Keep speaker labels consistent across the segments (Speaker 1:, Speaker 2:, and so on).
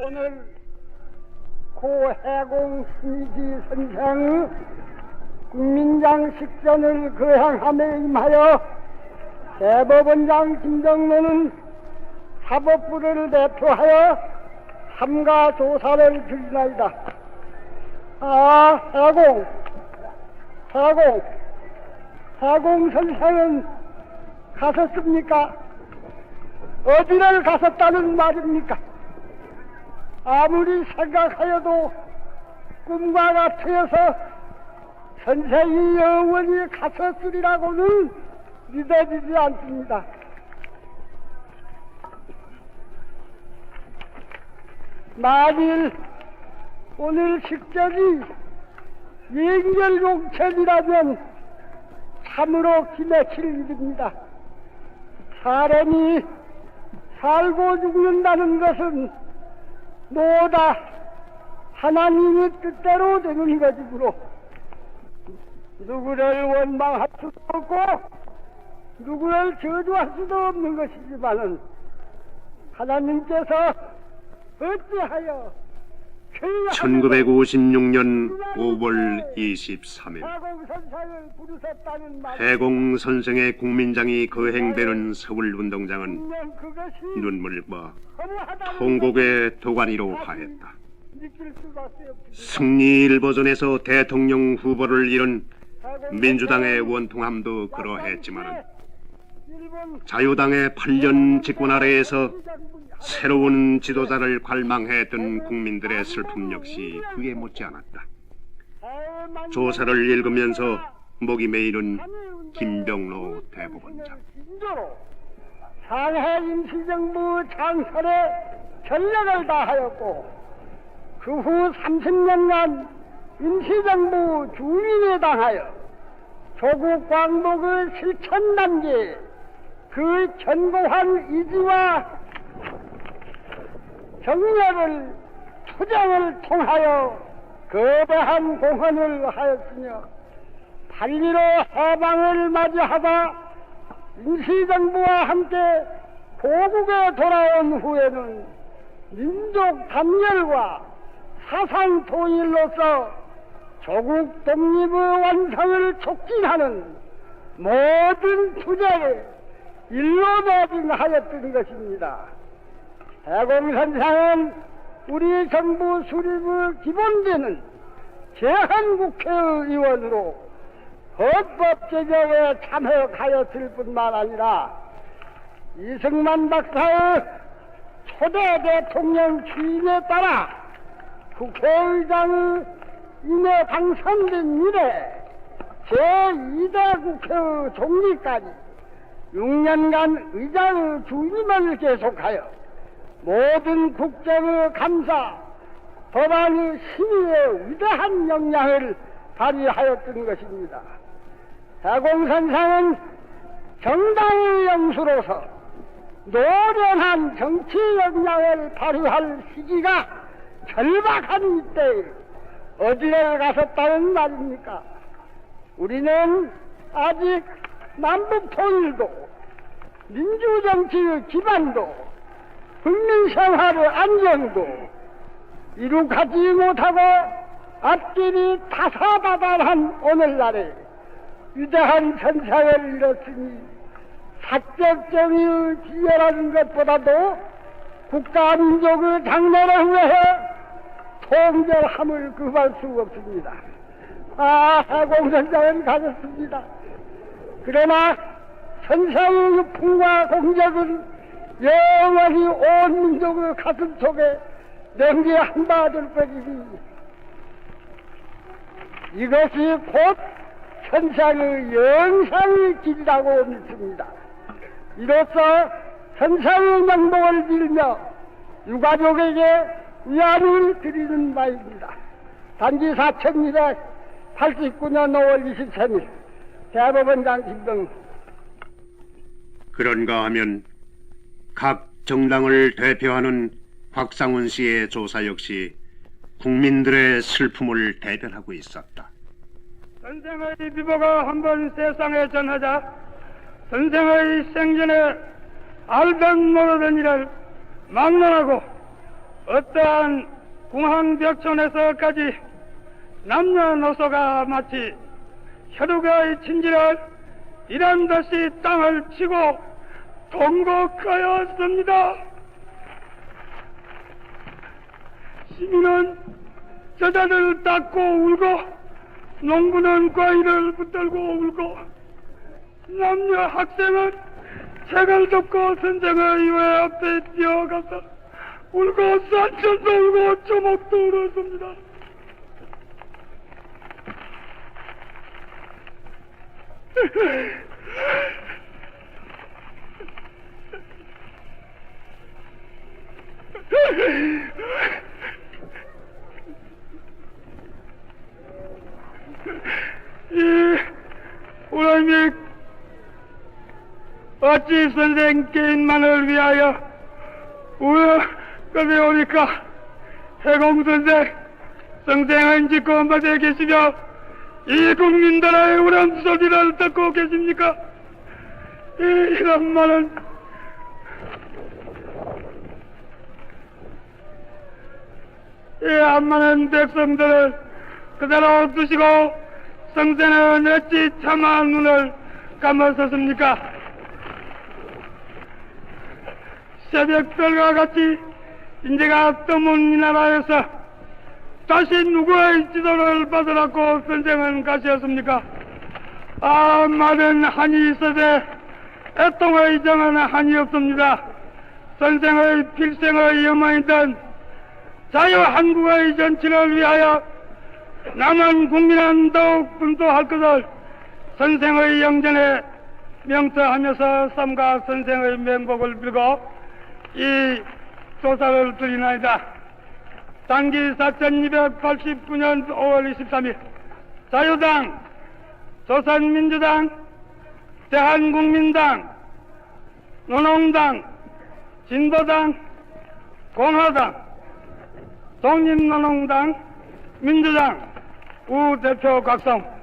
Speaker 1: 오늘 고 해공 심의지 선생의 국민장 식전을 거행함에 임하여 대법원장 김정로는 사법부를 대표하여 삼가 조사를 드리나이다. 아, 해공, 해공, 해공 선생은 가셨습니까? 어디를 가셨다는 말입니까? 아무리 생각하여도 꿈과 같아서 선생이 영원히 가셨으리라고는 믿어지지 않습니다. 만일 오늘 식전이 인결용천이라면 참으로 기맥힐 일입니다. 사람이 살고 죽는다는 것은 모다? 하나님의 뜻대로 되는 것이므로 누구를 원망할 수도 없고 누구를 저주할 수도 없는 것이지만은 하나님께서 어찌하여
Speaker 2: 1956년 5월 23일
Speaker 1: 사공선상을 부르셨다는 말
Speaker 2: 해공 선생의 국민장이 거행되는 서울 운동장은
Speaker 1: 분명 그것이
Speaker 2: 눈물과 통곡의 도가니로 하였다. 승리일 버전에서 대통령 후보를 잃은 민주당의 원통함도 그러했지만
Speaker 1: 일본
Speaker 2: 자유당의 8년 집권 아래에서 새로운 지도자를 관망했던 국민들의 슬픔 역시 그에 못지 않았다. 조사를 읽으면서 목이 메이는 김병로 대법원장.
Speaker 1: 상해 임시정부 창설에 전력을 다하였고 그 후 30년간 임시정부 주민에 당하여 조국 광복의 실천 단계 그 견고한 의지와 정렬을 투쟁을 통하여 거대한 공헌을 하였으며 발리로 해방을 맞이하다 임시정부와 함께 고국에 돌아온 후에는 민족 단결과 사상 통일로서 조국 독립의 완성을 촉진하는 모든 투쟁에 일로 매진하였던 것입니다. 해공선상은 우리 정부 수립의 기본되는 제한국회의원으로 헌법 제정에 참여하였을 뿐만 아니라 이승만 박사의 초대 대통령 취임에 따라 국회의장의 임에 당선된 이래 제2대 국회의 종리까지 6년간 의장의 주임을 계속하여 모든 국정의 감사, 법안의 심의에 위대한 영향을 발휘하였던 것입니다. 대공선상은 정당의 영수로서 노련한 정치 역량을 발휘할 시기가 절박한 이때에 어디를 가셨다는 말입니까? 우리는 아직 남북 통일도 민주정치의 기반도 국민 생활의 안정도 이룩하지 못하고 앞길이 다사다단한 오늘날에 위대한 전상을 잃었으니 사적 정의의 지혜라는 것보다도 국가 민족의 장래를 위해 통절함을 금할 수 없습니다. 아, 해공선장은 가졌습니다. 그러나 선상의 풍과 공적은 영원히 온 민족의 가슴 속에 냉기 한바될 것이니 이것이 곧 선상의 영상의 길이라고 믿습니다. 이로써 선상의 명복을 빌며 유가족에게 위안을 드리는 바입니다. 단지 4289년 5월 23일 대법원장 김병
Speaker 2: 그런가 하면 각 정당을 대표하는 박상훈 씨의 조사 역시 국민들의 슬픔을 대변하고 있었다.
Speaker 1: 선생의 비보가 한번 세상에 전하자 선생의 생전에 알던 모르던 일을 막론하고
Speaker 3: 어떠한 궁항벽촌에서까지 남녀노소가 마치 혈육의 친지를 이란 듯이 땅을 치고 통곡하였습니다. 시민은 저자를 닦고 울고 농부는 과일을 붙들고 울고 남녀 학생은 책을 덮고 선생의 왜 앞에 뛰어가서 울고 산천도 울고 조목도 울었습니다. 이 우리 어찌 선생 개인만을 위하여 우여 것에 오니까 해공 선생 성생은 짓고 한바에 계시며 이 국민들의 울음소리를 듣고 계십니까? 이, 이런 말은 이 안많은 백성들을 그대로 두시고 성세는 어찌 참아 눈을 감았었습니까? 새벽별과 같이 인재가 떠문 이 나라에서 다시 누구의 지도를 받으라고 선생은 가시었습니까? 아, 많은 한이 있어도 애통의 정은 한이 없습니다. 선생의 필생의 염원이던 자유한국의 전치를 위하여 남한 국민은 더욱 분도할 것을 선생의 영전에 명토하면서 삼가 선생의 명복을 빌고 이 조사를 드리나이다. 단기 4289년 5월 23일 자유당, 조선민주당, 대한국민당, 노농당, 진보당, 공화당, 독립노농당, 민주당, 우 대표 각성.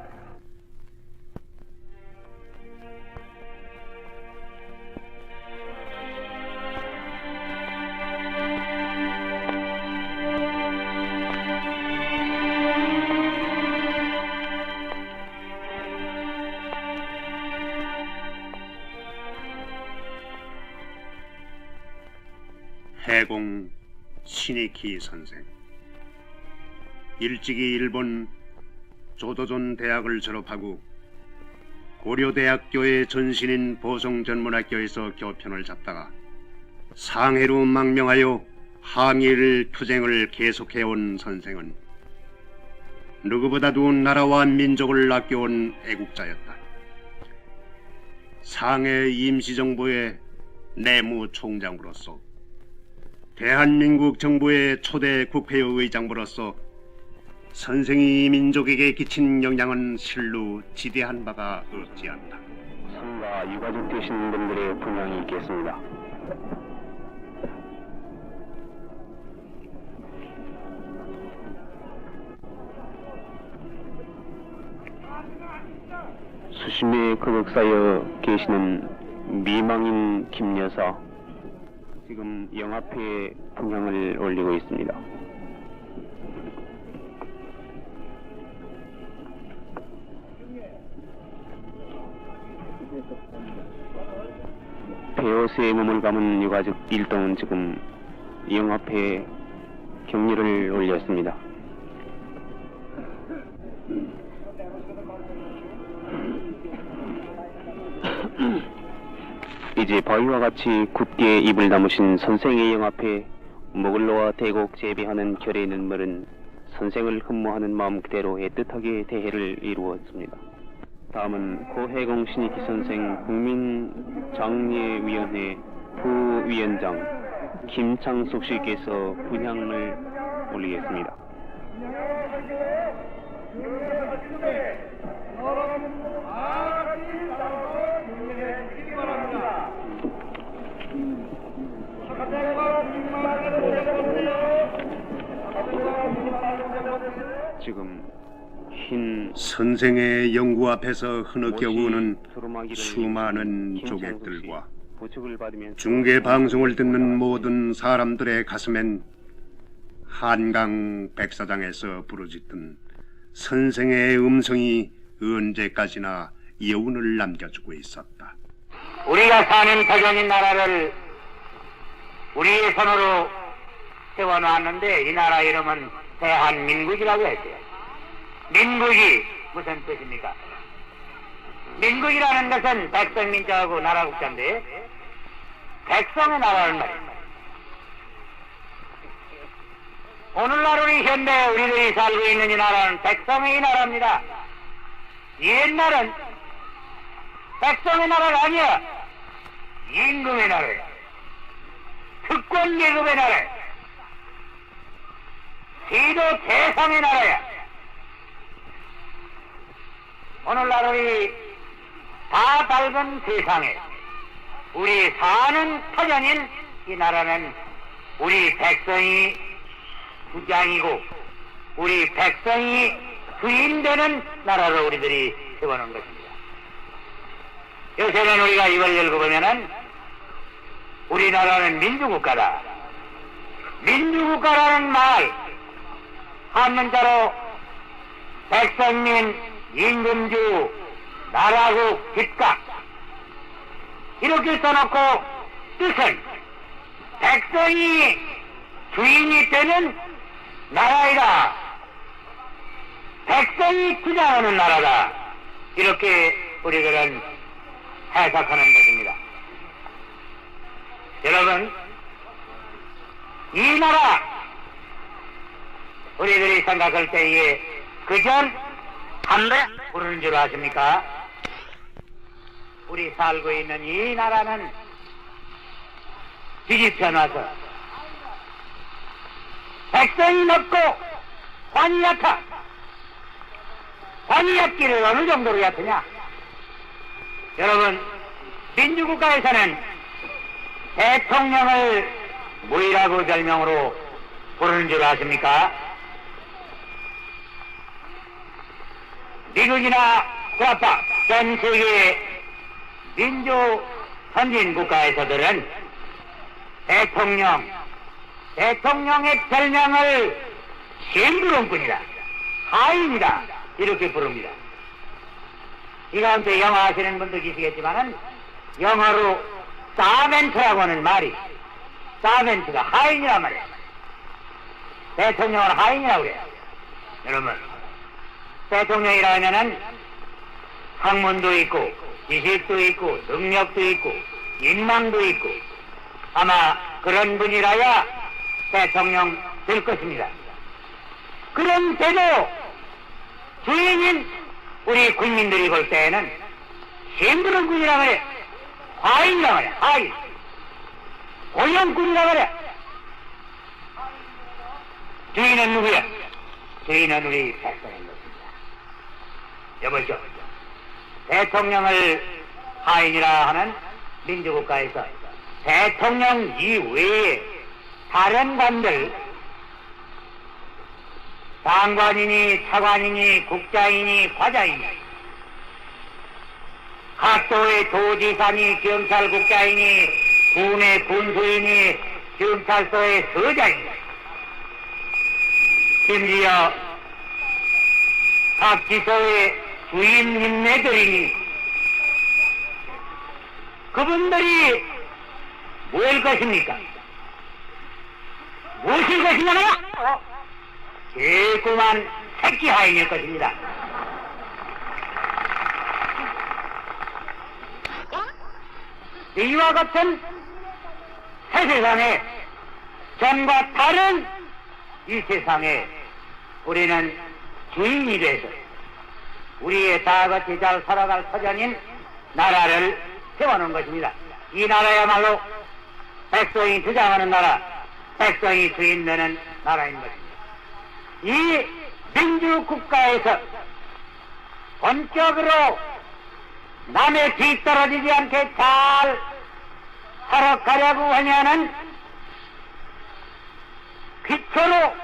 Speaker 2: 해공 신이키 선생 일찍이 일본 조도존 대학을 졸업하고 고려대학교의 전신인 보성전문학교에서 교편을 잡다가 상해로 망명하여 항일 투쟁을 계속해온 선생은 누구보다도 나라와 민족을 아껴온 애국자였다. 상해 임시정부의 내무총장으로서 대한민국 정부의 초대 국회의장으로서 선생이 민족에게 끼친 영향은 실로 지대한 바가 없지 않다.
Speaker 4: 성과 유가족 되신 분들의 분양이 있겠습니다. 수심의 거극 쌓여 계시는 미망인 김여사 지금 영앞에 분양을 올리고 있습니다. 배옷에 몸을 감은 유가족 일동은 지금 영앞에 격리를 올렸습니다. 이제 바위와 같이 굳게 입을 다무신 선생의 영 앞에 목을 놓아 대곡 재배하는 결의 눈물은 선생을 흠모하는 마음 그대로 애틋하게 대해를 이루었습니다. 다음은 고해공 신익희 선생 국민장례위원회 부위원장 김창숙 씨께서 분향을 올리겠습니다. 지금 흰
Speaker 2: 선생의 연구 앞에서 흐느껴 우는 수많은 조객들과 중계 방송을 듣는 모든 사람들의 가슴엔 한강 백사장에서 부르짖던 선생의 음성이 언제까지나 여운을 남겨주고 있었다.
Speaker 5: 우리가 사는 터전인 나라를 우리의 손으로 세워놨는데 이 나라 이름은 대한민국이라고 했어요. 민국이 무슨 뜻입니까? 민국이라는 것은 백성민족하고 나라 국자인데 백성의 나라는 말입니다. 오늘날 우리 현대 우리들이 살고 있는 이 나라는 백성의 나라입니다. 옛날은 백성의 나라가 아니야. 임금의 나라야. 특권 계급의 나라야. 시도 대상의 나라야. 오늘날 우리 다 밝은 세상에 우리 사는 터전인 이 나라는 우리 백성이 부장이고 우리 백성이 주인되는 나라로 우리들이 세워놓은 것입니다. 요새는 우리가 이걸 읽어보면은 우리나라는 민주국가다. 민주국가라는 말, 한문자로 백성민, 임금주, 나라국, 집각 이렇게 써놓고 뜻은 백성이 주인이 되는 나라이다. 백성이 주장하는 나라다. 이렇게 우리들은 해석하는 것입니다. 여러분, 이 나라, 우리들이 생각할 때에 그전 담배 부르는 줄 아십니까? 우리 살고 있는 이 나라는 뒤집혀 놔서 백성이 먹고 관이 얕아. 관이 얕기를 어느 정도로 얕으냐? 여러분, 민주국가에서는 대통령을 뭐이라고 별명으로 부르는 줄 아십니까? 미국이나 좌파 전 세계 민주 선진 국가에서들은 대통령, 대통령의 별명을 신부름꾼이다. 하인이다. 이렇게 부릅니다. 이 가운데 영어 하시는 분도 계시겠지만은 영어로 사멘트라고 하는 말이 사멘트가 하인이란 말이에요. 대통령은 하인이라고 그래요. 여러분, 대통령이라 하면은 학문도 있고 지식도 있고 능력도 있고 인망도 있고 아마 그런 분이라야 대통령 될 것입니다. 그런 제도 주인인 우리 국민들이 볼 때에는 신부름꾼이라 말이야. 하인이라 말이야. 하인. 고용꾼이라 말이야. 주인은 누구야? 주인은 우리 백성인 것입니다. 여보시오. 대통령을 하인이라 하는 민주국가에서 대통령 이외에 다른 관들 장관이니 차관이니 국장이니 과장이니 각도의 도지사니 경찰국장이니 군의 군수이니 경찰서의 서장이니 심지어 각 지서의 주임님네들이니 그분들이 뭘 것입니까? 무엇일 것이냐고요? 개구만 새끼 하인일 것입니다. 이와 같은 새 세상에 전과 다른 이 세상에 우리는 주인이 돼서 우리의 다 같이 잘 살아갈 터전인 나라를 세워놓은 것입니다. 이 나라야말로 백성이 주장하는 나라, 백성이 주인 되는 나라인 것입니다. 이 민주국가에서 본격으로 남의 뒤떨어지지 않게 잘 살아가려고 하면은 기초로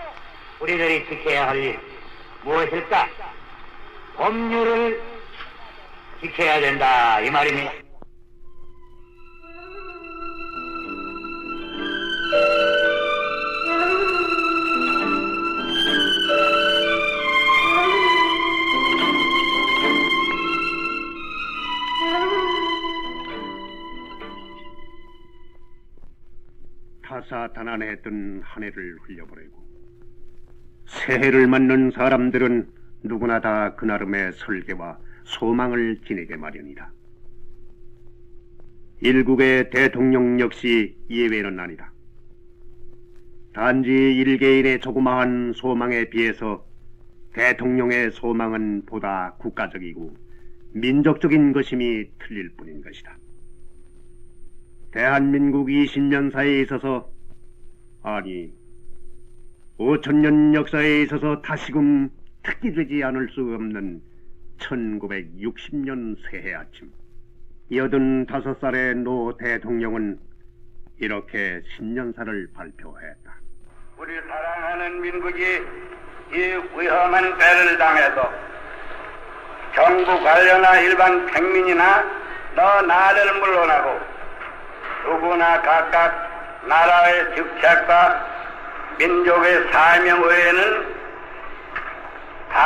Speaker 5: 우리들이 지켜야 할 일 무엇일까? 법률을 지켜야 된다 이 말입니다.
Speaker 2: 타사단난했던 한 해를 흘려보내고 새해를 맞는 사람들은 누구나 다 그 나름의 설계와 소망을 지니게 마련이다. 일국의 대통령 역시 예외는 아니다. 단지 일개인의 조그마한 소망에 비해서 대통령의 소망은 보다 국가적이고 민족적인 것임이 틀릴 뿐인 것이다. 대한민국 20년사에 있어서 아니 5천년 역사에 있어서 다시금 특기되지 않을 수 없는 1960년 새해 아침 여든 다섯 살의 노 대통령은 이렇게 신년사를 발표했다.
Speaker 6: 우리 사랑하는 민국이 이 위험한 때를 당해도 정부 관료나 일반 평민이나 너 나를 물러나고 누구나 각각 나라의 직책과 민족의 사명 외에는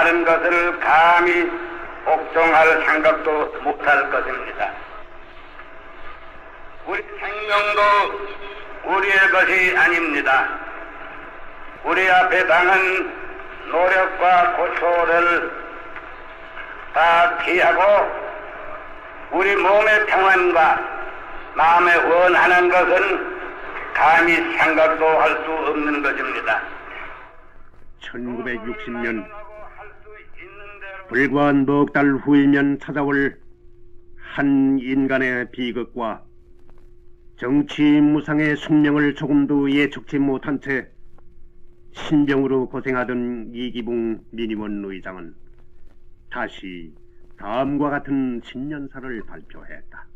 Speaker 6: 다른 것을 감히 복종할 생각도 못할 것입니다. 우리 생명도 우리의 것이 아닙니다. 우리 앞에 당한 노력과 고초를 다 피하고 우리 몸의 평안과 마음에 원하는 것은 감히 생각도 할 수 없는 것입니다.
Speaker 2: 1960년 불과 넉 달 후이면 찾아올 한 인간의 비극과 정치 무상의 숙명을 조금도 예측치 못한 채 신병으로 고생하던 이기붕 민의원 의장은 다시 다음과 같은 신년사를 발표했다.